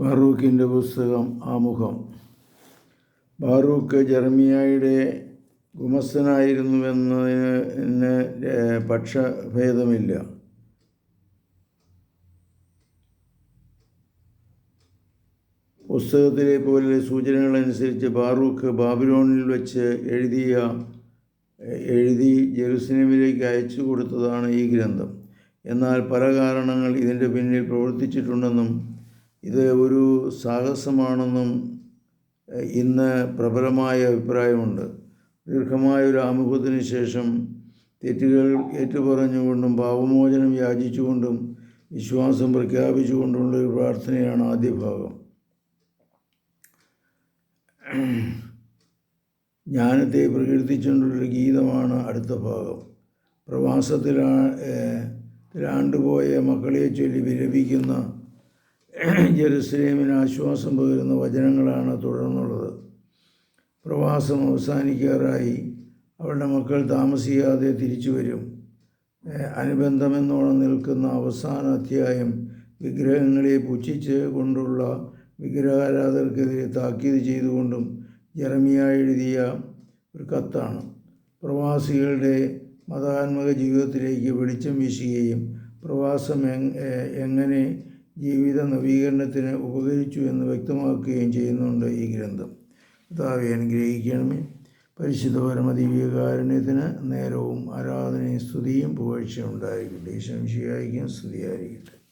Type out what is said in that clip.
ബാറൂക്കിന്റെ പുസ്തകം ആമുഖം. ബാറൂഖ് ജെറമിയായുടെ ഗുമസ്തനായിരുന്നുവെന്നതിന് പക്ഷഭേദമില്ല. പുസ്തകത്തിലെ പോലെ സൂചനകളനുസരിച്ച് ബാറൂഖ് ബാബിലോണിൽ വെച്ച് എഴുതിയ എഴുതി ജെറുസലേമിലേക്ക് അയച്ചു കൊടുത്തതാണ് ഈ ഗ്രന്ഥം. എന്നാൽ പല കാരണങ്ങൾ ഇതിന്റെ പിന്നിൽ പ്രവർത്തിച്ചിട്ടുണ്ടെന്നും ഇത് ഒരു സാഹസമാണെന്നും ഇന്ന് പ്രബലമായ അഭിപ്രായമുണ്ട്. ദീർഘമായ ഒരു ആമുഖത്തിന് ശേഷം തെറ്റുകൾ ഏറ്റുപറഞ്ഞുകൊണ്ടും പാപമോചനം യാചിച്ചുകൊണ്ടും വിശ്വാസം പ്രഖ്യാപിച്ചുകൊണ്ടുള്ള ഒരു പ്രാർത്ഥനയാണ് ആദ്യ ഭാഗം. ജ്ഞാനത്തെ പ്രകീർത്തിച്ചുകൊണ്ടുള്ളൊരു ഗീതമാണ് അടുത്ത ഭാഗം. പ്രവാസത്തിലാണ്ടുപോയ മക്കളെ ചൊല്ലി വിലപിക്കുന്ന ജെറുസലേമിന് ആശ്വാസം പകരുന്ന വചനങ്ങളാണ് തുടർന്നുള്ളത്. പ്രവാസം അവസാനിക്കാറായി അവളുടെ മക്കൾ താമസിയാതെ തിരിച്ചു വരും. അനുബന്ധമെന്നോണം നിൽക്കുന്ന അവസാന അധ്യായം വിഗ്രഹങ്ങളെ പുച്ഛിച്ച് കൊണ്ടുള്ള വിഗ്രഹാരാധകർക്കെതിരെ താക്കീത് ചെയ്തുകൊണ്ടും ജെറമിയ എഴുതിയ ഒരു കത്താണ്. പ്രവാസികളുടെ മതാത്മക ജീവിതത്തിലേക്ക് വെളിച്ചം വീശുകയും പ്രവാസം എങ്ങനെ ജീവിത നവീകരണത്തിന് ഉപകരിച്ചു എന്ന് വ്യക്തമാക്കുകയും ചെയ്യുന്നുണ്ട് ഈ ഗ്രന്ഥം. കർത്താവെ അനുഗ്രഹിക്കണമേ. പരിശുദ്ധ പരമദിവ്യകാരുണ്യത്തിന് നേരവും ആരാധനയും സ്തുതിയും പുകഴ്ച ഉണ്ടായിരിക്കട്ടെ. ഈ ശിയായിരിക്കും സ്തുതിയായിരിക്കട്ടെ.